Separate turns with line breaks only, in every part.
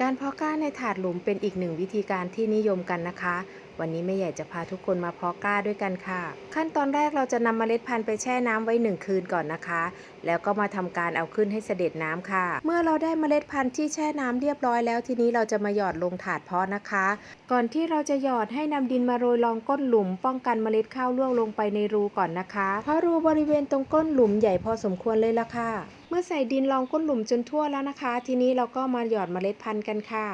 การเพาะกล้าในถาดหลุมเป็นอีกหนึ่งวิธีการที่นิยมกันนะคะวันนี้แม่ใหญ่จะพาทุกคนมาเพาะกล้าด้วยกันค่ะ ขั้นตอนแรกเราจะนำเมล็ดพันธุ์ไปแช่น้ำไว้หนึ่งคืนก่อนนะคะ แล้วก็มาทำการเอาขึ้นให้เสด็จน้ำค่ะ เมื่อเราได้เมล็ดพันธุ์ที่แช่น้ำเรียบร้อยแล้วทีนี้เราจะมาหยอดลงถาดเพาะนะคะ ก่อนที่เราจะหยอดให้นำดินมาโรยรองก้นหลุม ป้องกันเมล็ดข้าวล่วงลงไปในรูก่อนนะคะ เพราะรูบริเวณตรงก้นหลุมใหญ่พอสมควรเลยละค่ะ เมื่อใส่ดินรองก้นหลุมจนทั่วแล้วนะคะ ทีนี้เราก็มาหยอดเมล็ดพันธุ์กันค่ะ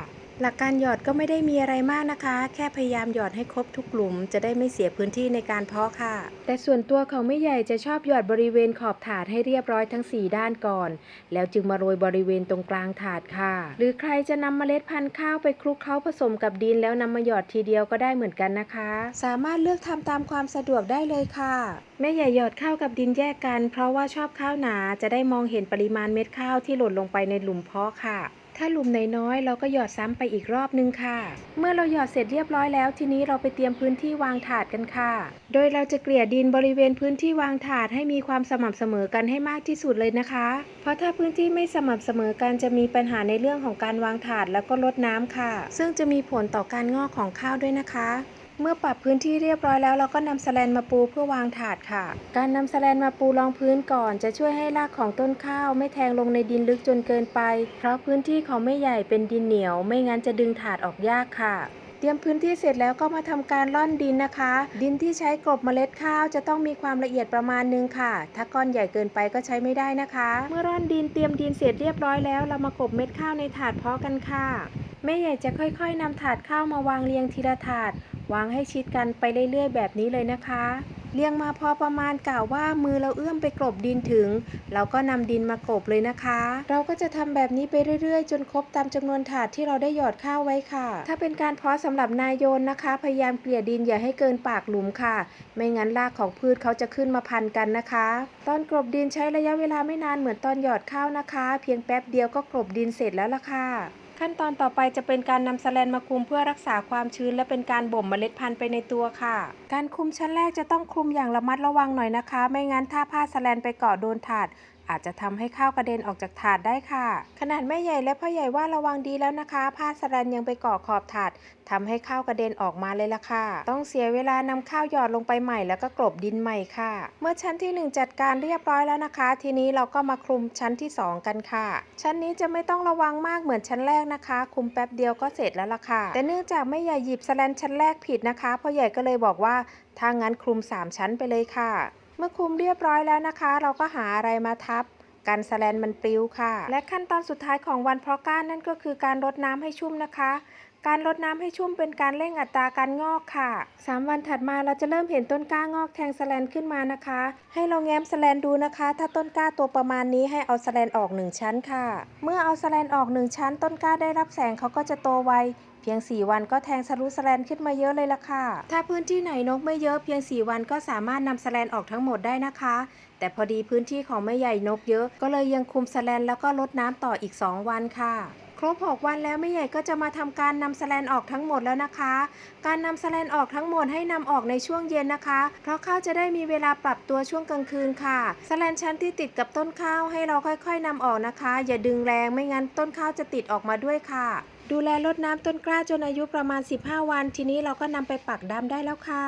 หลักการหยอดก็ไม่ได้มีอะไรมากนะคะ แค่พยายามหยอดให้ครบทุกหลุม จะได้ไม่เสียพื้นที่ในการเพาะค่ะ แต่ส่วนตัวเขาไม่ใหญ่จะชอบหยอดบริเวณขอบถาดให้เรียบร้อยทั้ง 4 ด้านก่อน แล้วจึงมาโรยบริเวณตรงกลางถาดค่ะ หรือใครจะนำเมล็ดพันธุ์ข้าวไปคลุกเคล้าผสมกับดินแล้วนำมาหยอดทีเดียวก็ได้เหมือนกันนะคะ สามารถเลือกทำตามความสะดวกได้เลยค่ะแม่ใหญ่หยอดข้าวกับดินแยกกัน เพราะว่าชอบข้าวหนาจะได้มองเห็นปริมาณเม็ดข้าวที่หล่นลงไปในหลุมเพาะค่ะ ถ้าหลุมไหนน้อยเราก็หยอดซ้ำไปอีกรอบนึงค่ะ เมื่อเราหยอดเสร็จเรียบร้อยแล้วทีนี้เราไปเตรียมพื้นที่วางถาดกันค่ะ โดยเราจะเกลี่ยดินบริเวณพื้นที่วางถาดให้มีความสม่ำเสมอกันให้มากที่สุดเลยนะคะ เพราะถ้าพื้นที่ไม่สม่ำเสมอกันจะมีปัญหาในเรื่องของการวางถาดแล้วก็ลดน้ำค่ะ ซึ่งจะมีผลต่อการงอกของข้าวด้วยนะคะ เมื่อปรับพื้นที่เรียบร้อยแล้วเราก็นำแสแลนมาปูเพื่อวางถาดค่ะ การนำแสแลนมาปูรองพื้นก่อนจะช่วยให้รากของต้นข้าวไม่แทงลงในดินลึกจนเกินไป เพราะพื้นที่เขาไม่ใหญ่เป็นดินเหนียว ไม่งั้นจะดึงถาดออกยากค่ะ เตรียมพื้นที่เสร็จแล้วก็มาทำการร่อนดินนะคะ ดินที่ใช้กลบเมล็ดข้าวจะต้องมีความละเอียดประมาณนึงค่ะ ถ้าก้อนใหญ่เกินไปก็ใช้ไม่ได้นะคะ เมื่อร่อนดินเตรียมดินเสร็จเรียบร้อยแล้วเรามากบเม็ดข้าวในถาดเพาะกันค่ะ แม่ใหญ่จะค่อยๆนำถาดข้าวมาวางเรียงทีละถาด วางให้ชิดกันไปเรื่อยๆ แบบนี้เลยนะคะ เรียงมาพอประมาณกล่าวว่ามือเราเอื้อมไปกลบดินถึง เราก็นำดินมากลบเลยนะคะ เราก็จะทำแบบนี้ไปเรื่อยๆ จนครบตามจำนวนถาดที่เราได้หยอดข้าวไว้ค่ะ ถ้าเป็นการเพาะสำหรับนายโยนนะคะ พยายามเกลี่ยดินอย่าให้เกินปากหลุมค่ะ ไม่งั้นรากของพืชเขาจะขึ้นมาพันกันนะคะ ตอนกลบดินใช้ระยะเวลาไม่นานเหมือนตอนหยอดข้าวนะคะ เพียงแป๊บเดียวก็กลบดินเสร็จแล้วล่ะค่ะ ขั้นตอนต่อไปจะเป็นการนำสแลนมาคลุมเพื่อรักษาความชื้น และเป็นการบ่มเมล็ดพันธุ์ไปในตัวค่ะ การคลุมชั้นแรกจะต้องคลุมอย่างระมัดระวังหน่อยนะคะ ไม่งั้นถ้าผ้าสแลนไปเกาะโดนถาด อาจจะทำให้ข้าวกระเด็นออกจากถาดได้ค่ะ ขนาดแม่ใหญ่และพ่อใหญ่ว่าระวังดีแล้วนะคะ ผ้าสแลนยังไปเกาะขอบถาดทำให้ข้าวกระเด็นออกมาเลยล่ะค่ะ ต้องเสียเวลานำข้าวหยอดลงไปใหม่แล้วก็กลบดินใหม่ค่ะ เมื่อชั้นที่ 1 จัดการเรียบร้อยแล้วนะคะ ทีนี้เราก็มาคลุมชั้นที่ 2 กันค่ะ ชั้นนี้จะไม่ต้องระวังมากเหมือนชั้นแรกนะคะ คลุมแป๊บเดียวก็เสร็จแล้วล่ะค่ะ แต่เนื่องจากแม่ใหญ่หยิบสแลนชั้นแรกผิดนะคะพ่อใหญ่ก็เลยบอกว่าถ้างั้นคลุม 3 ชั้นไปเลยค่ะ เมื่อคุมเรียบร้อยแล้วนะคะ เราก็หาอะไรมาทับกันแสแลนมันปลิวค่ะ และขั้นตอนสุดท้ายของวันเพาะก้านนั่นก็คือการรดน้ำให้ชุ่มนะคะการรดน้ำให้ชุ่มเป็นการเร่งอัตราการงอกค่ะ 3 วันถัดมาเราจะเริ่มเห็นต้นกล้างอกแทงแสแลนขึ้นมานะคะ ให้เราแง้มแสแลนดูนะคะ ถ้าต้นกล้าตัวประมาณนี้ให้เอาแสแลนออก 1 ชั้นค่ะ เมื่อเอาแสแลนออก 1 ชั้น ต้นกล้าได้รับแสงเขาก็จะโตไวเพียง 4 วันก็แทงสรุสแลนขึ้นมาเยอะเลยล่ะค่ะ ถ้าพื้นที่ไหนนกไม่เยอะเพียง 4 วันก็สามารถนำสแลนออกทั้งหมดได้นะคะ แต่พอดีพื้นที่ของแม่ใหญ่นกเยอะ ก็เลยยังคุมสแลนแล้วก็ลดน้ำต่ออีก 2 วันค่ะ ครบ 6 วันแล้วแม่ใหญ่ก็จะมาทำการนำสแลนออกทั้งหมดแล้วนะคะ การนำสแลนออกทั้งหมดให้นำออกในช่วงเย็นนะคะ เพราะข้าวจะได้มีเวลาปรับตัวช่วงกลางคืนค่ะสแลนชั้นที่ติดกับต้นข้าวให้เราค่อยๆนำออกนะคะ อย่าดึงแรงไม่งั้นต้นข้าวจะติดออกมาด้วยค่ะ ดูแลรดน้ำต้นกล้าจนอายุประมาณ 15 วัน ทีนี้เราก็นำไปปักดำได้แล้วค่ะ